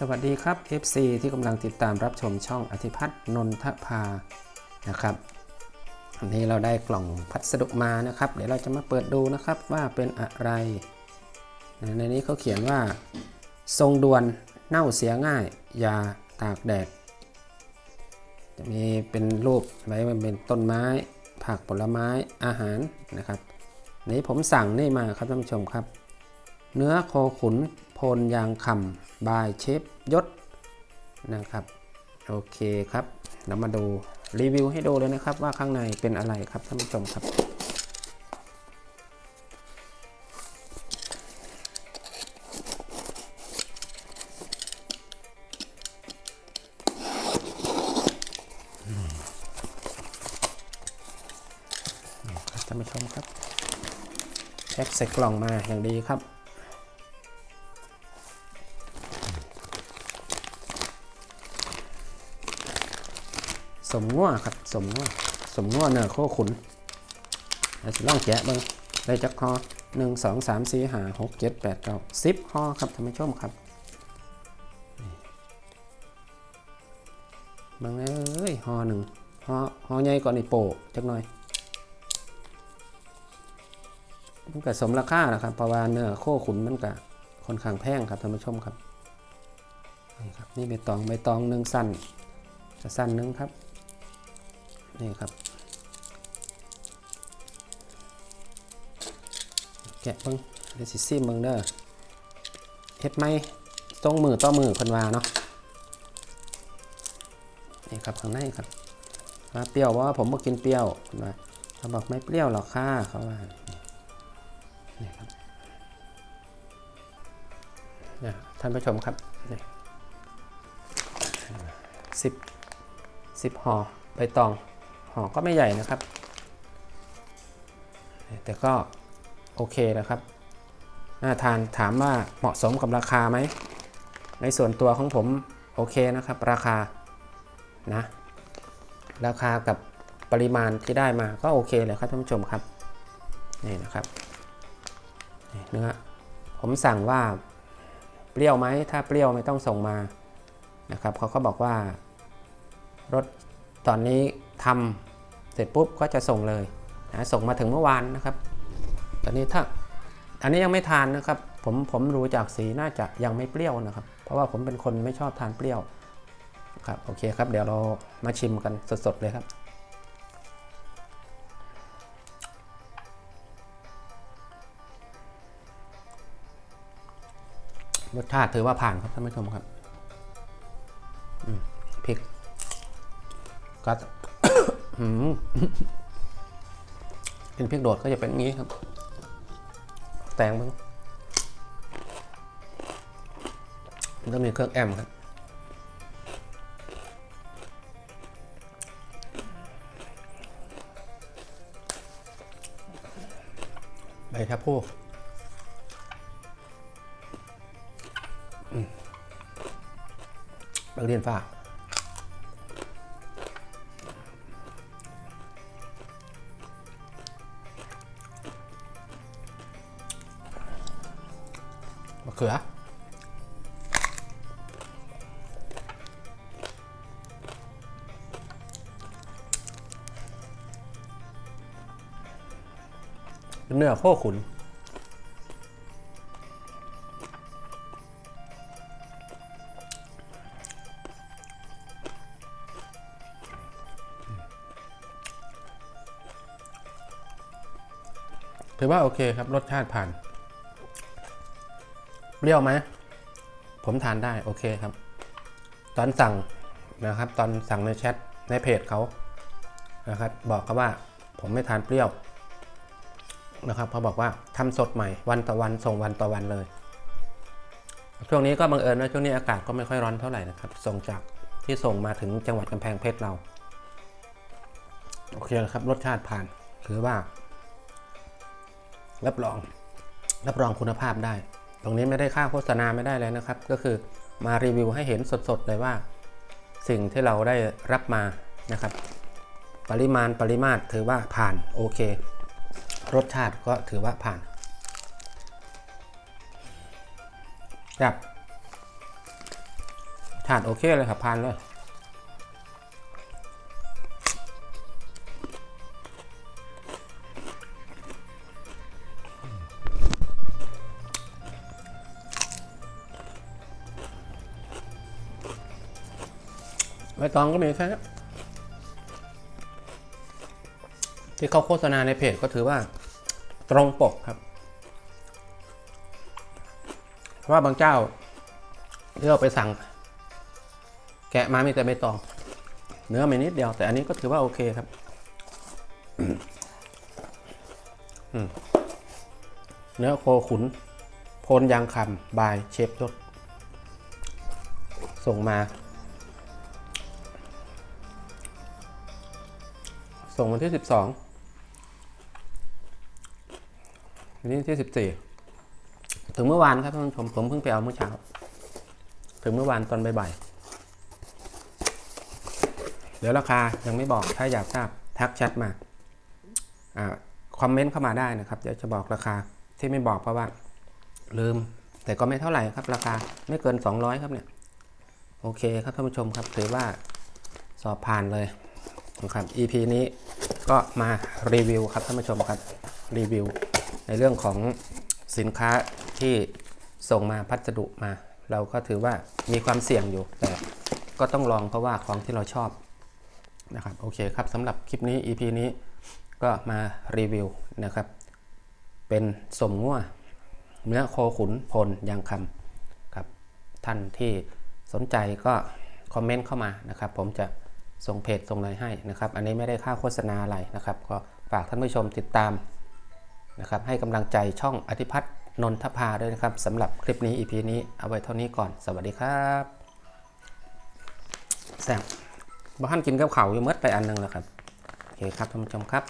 สวัสดีครับ FC ที่กำลังติดตามรับชมช่องอธิพัฒน์นนทภานะครับวันนี้เราได้กล่องพัสดุมานะครับ เดี๋ยวเราจะมาเปิดดูนะครับว่าเป็นอะไร ในนี้เขาเขียนว่า ทรงด่วนเน่าเสียง่าย อย่าตากแดด จะมีเป็นรูปไว้มันเป็นต้นไม้ ผักผลไม้อาหารนะครับนี้ผมสั่งนี่มาครับท่านผู้ชมครับ เนื้อโคขุนโพนยางคำบายเชฟยศนะครับ โอเคครับ เรามาดูรีวิวให้ดูเลยนะครับว่าข้างในเป็นอะไรครับท่านผู้ชมครับนี่ครับท่านผู้ชมครับแพ็คใส่กล่องมาอย่างดีครับ สมงัวครับสมงัวสมงัวเนื้อโคขุนเราจะลองแกะเบิ่งได้จักคอหนึ่งสองสามสี่ห้าหกเจ็ดแปดเก้าสิบคอครับท่านผู้ชมครับบิ่งเอ้ยหอหนึ่งหอหอใหญ่กว่านี่โปะจักหน่อยมันก็สมราคานะครับเพราะว่าเนื้อโคขุนมันก็ค่อนข้างแพงครับท่านผู้ชมครับนี่ครับนี่ใบตองใบตองหนึ่งสั้นจะสั้นหนึ่งครับ นี่ครับ แกะเบิ้งเดี๋ยวสิซิมเบิ้งเด้อเฮ็ดไหมตรงมือต่อมือเพิ่นว่าเนาะนี่ครับข้างในครับว่าเปรี้ยวว่าผมบ่กินเปรี้ยวเพิ่นว่าเขาบอกไม่เปรี้ยวหรอกค่ะเขาว่านี่ครับนี่ยท่านผู้ชมครับนี่สิบสิบห่อใบตอง ห่อก็ไม่ใหญ่นะครับ แต่ก็โอเคนะครับน่าทานถามว่าเหมาะสมกับราคาไหม ในส่วนตัวของผมโอเคนะครับ ราคานะราคากับปริมาณที่ได้มาก็โอเคเลยครับท่านผู้ชมครับนี่นะครับเนื้อผมสั่งว่าเปรี้ยวไหมถ้าเปรี้ยวไม่ต้องส่งมานะครับเขาก็บอกว่ารถตอนนี้ทำ เสร็จปุ๊บก็จะส่งเลยนะส่งมาถึงเมื่อวานนะครับ ตอนนี้ถ้าอันนี้ยังไม่ทานนะครับผมผมรู้จากสีน่าจะยังไม่เปรี้ยวนะครับ เพราะว่าผมเป็นคนไม่ชอบทานเปรี้ยวครับโอเคครับเดี๋ยวเรามาชิมกันสดๆเลยครับรสชาติถือว่าผ่านครับท่านผู้ชมครับพริกก็ หืมเป็นพริกโดดก็จะเป็นอย่างนี้ครับ แตงบ้งมันต้องมีเครื่องแอมครับใบชะพูนักเรียนฝาม เขือ เนื้อโคขุนถือว่าโอเคครับ รสชาติผ่าน เปรี้ยวไหมผมทานได้โอเคครับ ตอนสั่งนะครับ ตอนสั่งในแชทในเพจเขานะครับ บอกเขาว่าผมไม่ทานเปรี้ยวนะครับเขาบอกว่าทำสดใหม่วันต่อวันส่งวันต่อวันเลย ช่วงนี้ก็บังเอิญว่าช่วงนี้อากาศก็ไม่ค่อยร้อนเท่าไหร่นะครับ ส่งจากที่ส่งมาถึงจังหวัดกำแพงเพชรเรา โอเคครับ รสชาติผ่านถือว่า รับรอง รับรองคุณภาพได้ รงนี้ไม่ได้ค่าโฆษณาไม่ได้เลยนะครับ ก็คือมารีวิวให้เห็นสดๆเลยว่า สิ่งที่เราได้รับมานะครับ ปริมาณปริมาตรถือว่าผ่านโอเค รสชาติก็ถือว่าผ่านครับถาดโอเคเลยครับผ่านเลย ใบตองก็มีแค่นี้ที่เขาโฆษณาในเพจก็ถือว่า ตรงปกครับ เพราะว่าบางเจ้าที่เราไปสั่ง แกะมามีแต่ใบตอง เนื้อไมีนิดเดียว แต่อันนี้ก็ถือว่าโอเคครับเนื้อโคขุนโพนยางคำบายเชฟยศส่งมา ส่งวันที่12วันนี้ที่14ถึงเมื่อวานครับท่านผู้ชมผมเพิ่งไปเอาเมื่อเช้า ถึงเมื่อวานตอนบ่ายๆเดี๋ยวราคายังไม่บอกถ้าอยากทราบทักแชทมาอ่าคอมเมนต์เข้ามาได้นะครับ เดี๋ยวจะบอกราคาที่ไม่บอกเพราะว่า ลืม แต่ก็ไม่เท่าไหร่ครับ ราคาไม่เกิน 200 ครับเนี่ยโอเคครับท่านผู้ชมครับถือว่าสอบผ่านเลยนะครับ EP นี้ ก็มารีวิวครับท่านผู้ชมครับรีวิว ในเรื่องของสินค้าที่ส่งมาพัสดุมา เราก็ถือว่ามีความเสี่ยงอยู่ แต่ก็ต้องลองเพราะว่าของที่เราชอบนะครับโอเคครับสำหรับคลิปนี้ EP นี้ก็มารีวิวนะครับ เป็นสมงัวเนื้อโคขุนพลยางคำครับท่านที่สนใจก็คอมเมนต์เข้ามานะครับ ผมจะ ส่งเพจส่งอะไรให้นะครับ อันนี้ไม่ได้ค่าโฆษณาอะไรนะครับ ก็ฝากท่านผู้ชมติดตามนะครับ ให้กำลังใจช่องอธิพัฒน์นนทภาด้วยนะครับสำหรับคลิปนี้ EP นี้เอาไว้เท่านี้ก่อน สวัสดีครับแซ่บบ้านกินกับเขาอยู่เมดไปอันหนึงแล้วครับ โอเคครับท่านผู้ชมครับ